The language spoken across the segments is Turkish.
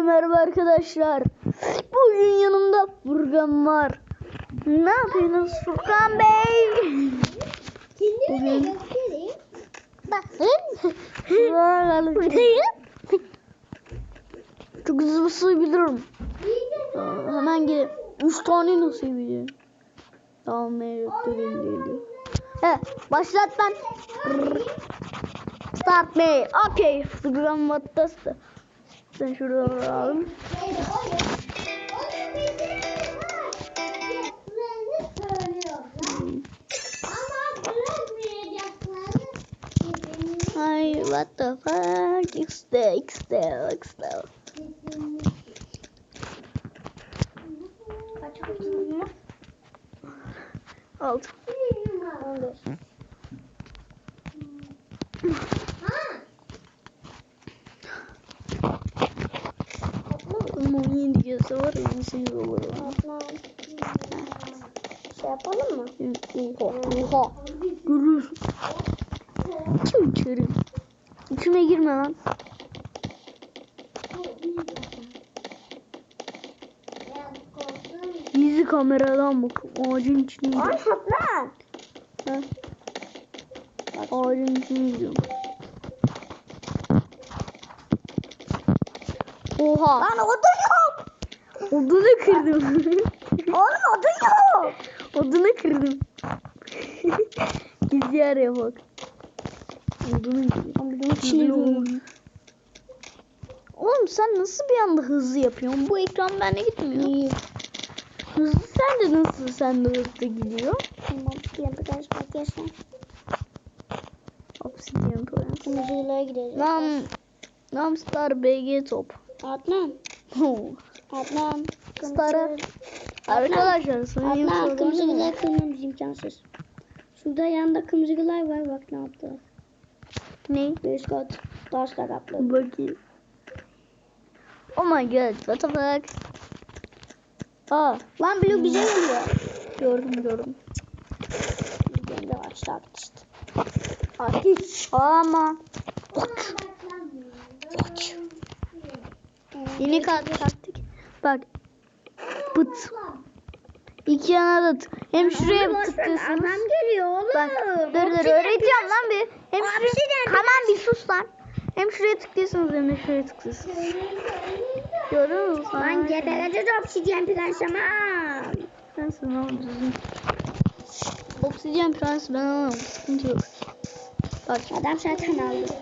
Herkese merhaba arkadaşlar. Bugün yanımda Furkan var. Ne yapıyorsunuz Furkan Bey? Kendimi de göstereyim. Bakın. Buradayım. Çok hızlı sığabilirim. Aa, Hemen gel. Üç tane nasıl biliyorum? Tamam mevcut geliyor. He başlat ben. Start me. Okay. Furkan what does the? Sen şuradan alalım. Ay what the fuck? X'de X'de X'de. Alt. Ama 17 gelse var ya nasıl olur. Şey yapalım mı? Oha oha. Görürsün. Kim içeri? İçime girme lan. Gizli kameradan bak. Ağacın içine Ay gidiyor. saplan. Ha. Ağacın içine gidiyorum. Oha. Lan yok. Odunu kırdım. Oğlum odun yok. Odunu kırdım. Gizli yer ya bak. Odunu kırdım. Girdim. olmuş. Oğlum sen nasıl bir anda hızlı yapıyorsun? Bu ekran bende gitmiyor. İyi. Hızlı sen de nasıl sen de hızlı gidiyor? Tamam. Yapacağız arkadaşlar. Obsidian Plan. Kırmızılara gideceğiz. Nam Namstar BG top. Adnan. Adnan. Star'a Arkadaşlar sayın Adnan kırmızı gılar kırmamız imkansız. Şurada yanında kırmızı gılar var bak ne yaptı. Ne? Üst kat taşla kaplı. Bakayım. Oh my god, what the fuck? Aa, Lan blue bize geliyor. gördüm gördüm. Ben de aşağı işte. Ateş. Ama. Yeni kart taktik. Bak. Pıt. İki yana da tık. Hem şuraya bir tıklıyorsunuz. Adam geliyor oğlum. Bak dur dur öğreteceğim lan bir. Hem şuraya, tamam bir sus lan. Hem şuraya tıklıyorsunuz hem de şuraya tıklıyorsunuz. Gördün mü? Lan gebereceğiz obsidyen prensama. Sensin lan düzgün. Obsidian prens ben alamam. Sıkıntı yok. Bak. Adam zaten aldı.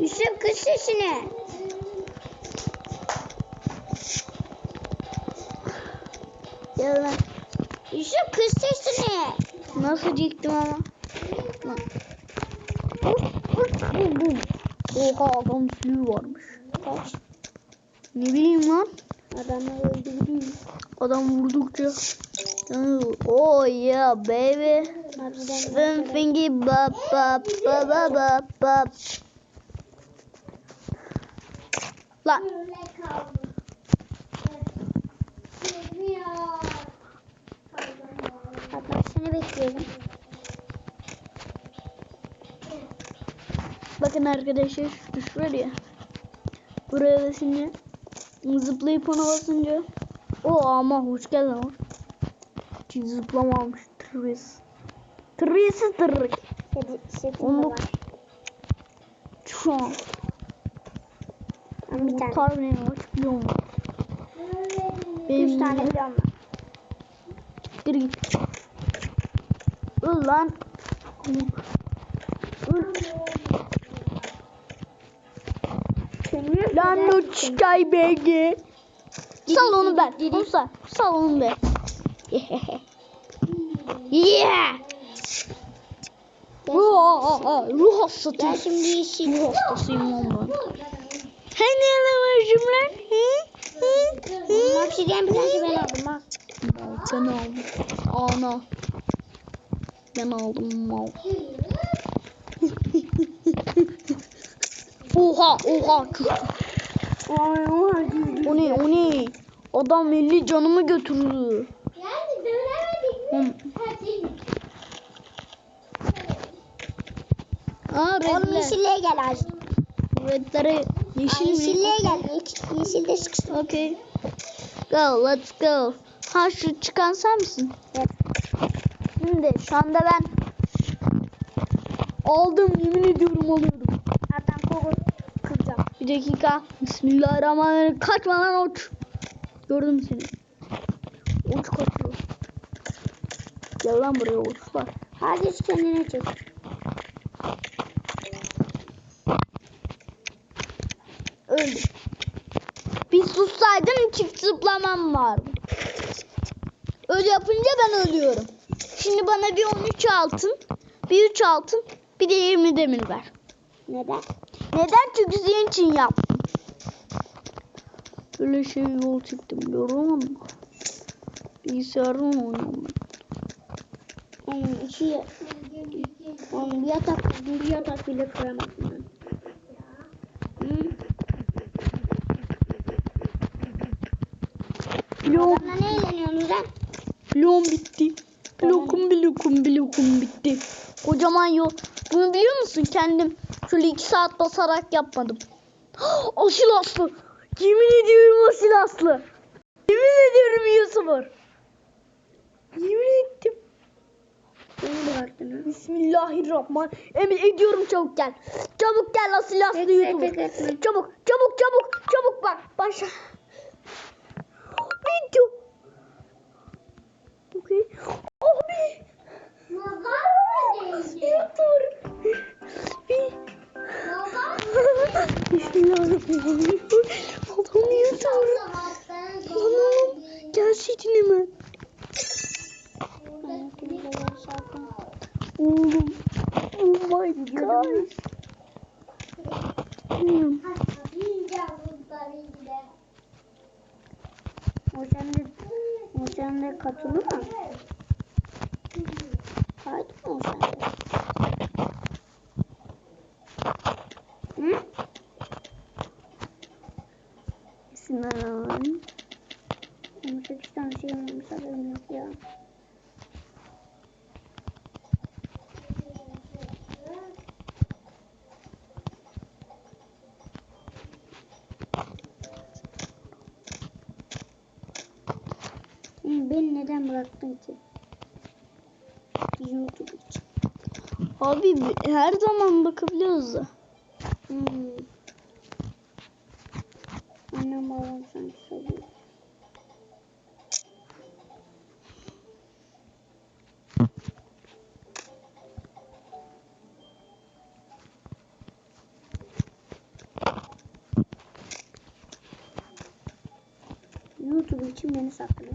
Yusuf kız sesini. Gel lan. Yusuf kız sesini. Nasıl çektim ama. Oha adam suyu varmış. Kaç. Ne bileyim lan. Adamı öldürdüm. Adam vurdukça. Oh yeah baby. Swim fingy bap bap bap bap bap. Lan. Seni bekliyorum. Bakın arkadaşlar şu tuş var ya. Buraya basınca zıplayıp ona basınca o ama hoş geldin ama. Hiç zıplamamış. Hadi setim de Onu. Ben bir tane. Tar ne var biliyor musun? Benim Üç tane biliyorum ben. Gir git. Öl lan. Çıkay BG. Sal onu ben. Onu sal. Sal onu ben. yeah. Ruh, aa, ruh hastası. Ben şimdi yeşil. Ruh hastasıyım lan ben. Hani alamışım lan? Hı? Hı? Hı? Obsidyen prensi ben aldım. Mal sen aldın. Ana. Ben aldım mal. oha oha. O ne o ne? Adam 50 canımı götürdü. Yani dönemedik Oğlum, Aa redler. yeşilliğe gel az. Redlere yeşil mi? yeşilliğe gel. Yeş- yeşilde sıkıştım. Okay. Go, let's go. Ha şu çıkan sen misin? Evet. Şimdi şu anda ben aldım yemin ediyorum alıyorum. Hatta koku kıracağım. Bir dakika. Bismillahirrahmanirrahim. Kaçma lan uç. Gördüm seni. Uç kaçıyor. Gel lan buraya uçlar. Hadi kendine çek. Öldüm. Bir sussaydım çift zıplamam vardı. Öyle yapınca ben ölüyorum. Şimdi bana bir 13 altın, bir 3 altın, bir de 20 demir ver. Neden? Neden? Çünkü senin için yaptım. Böyle şey yol çıktım musun? Bilgisayardan oynuyorum ben. Onun içi onun bir yatak bir yatak bile koyamazsın ben. Adamla ne eğleniyorsunuz lan? blokum bitti. Blokum blokum blokum bitti. Kocaman yol. Bunu biliyor musun? Kendim şöyle 2 saat basarak yapmadım. Asil aslı. Yemin ediyorum asil aslı. Yemin ediyorum Yusuf'ur. Yemin ettim. Bismillahirrahmanirrahim. Emin ediyorum çabuk gel. Çabuk gel asil aslı YouTuber. Çabuk çabuk çabuk çabuk bak başla. Video. Okey. Abi. YouTuber. Bismillahirrahmanirrahim. Adam YouTuber. Anam gelseydin hemen. Oğlum. Oh my god. Bilmiyorum. O sende, o sende katılı mı? Kaydı mı o sende? Hı? 28 tane şey olmamış haberim yok ya. Beni neden bıraktın ki? YouTube. Abi bi- her zaman bakabiliyoruz da. Hmm. Annem babam sanki seviyor. YouTube için beni saklıyor.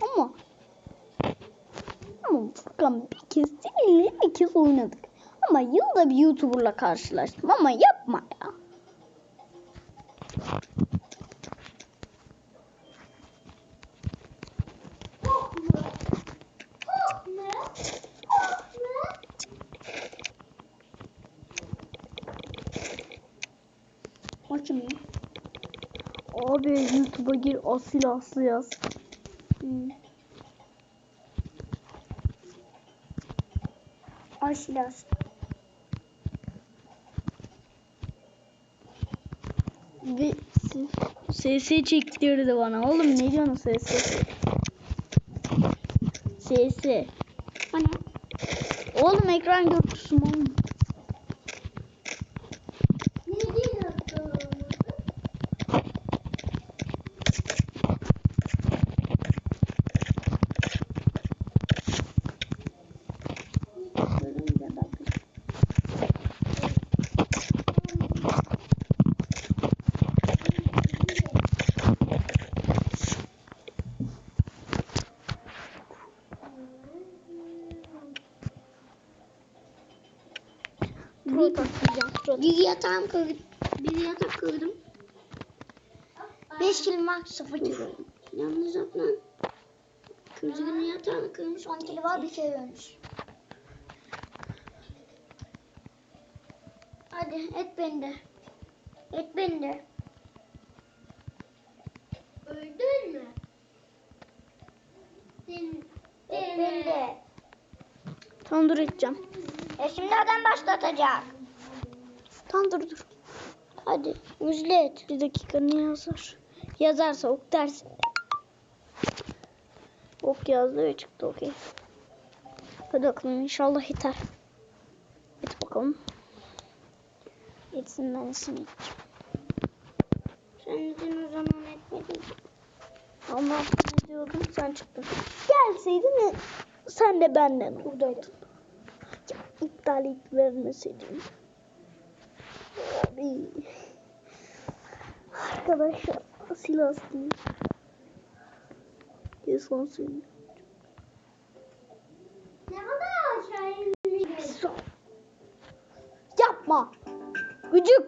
Ama ama Furkan bir kez seninle bir kez oynadık. Ama yılda bir YouTuber'la karşılaştım ama yapma ya. Ya? Abi YouTube'a gir asil aslı yaz. Hmm. Aşilas. Ve SS çektirdi bana. Oğlum ne diyorsun SS? SS. Hani? Oğlum ekran görüntüsü mü oğlum? Görünce bakın. Pro takacağım. Pro. Bir yatağım kırdım. Bir yatak kırdım. 5 kilim var 0 kilo. Yalnız yok lan. Kırmızının yatağını kırmış 10 kilo var bir şey ölmüş. Hadi et beni de. Et beni de. Öldün mü? Et beni de. Tamam dur edeceğim. E şimdi adam başlatacak. Tamam dur dur. Hadi müjlet. Bir dakika ne yazar? Yazarsa ok dersin. Ok yazdı ve çıktı okey. Hadi bakalım inşallah yeter. Et bakalım. Etsin ben seni. Sen neden o zaman etmedin? Ama ne diyordum sen çıktın. Gelseydin sen de benden buradaydın. Ya, iptal et vermeseydin. Abi. Arkadaşlar silah değil. Kes lan seni. Ne kadar aşağıya Yapma. Gıcık.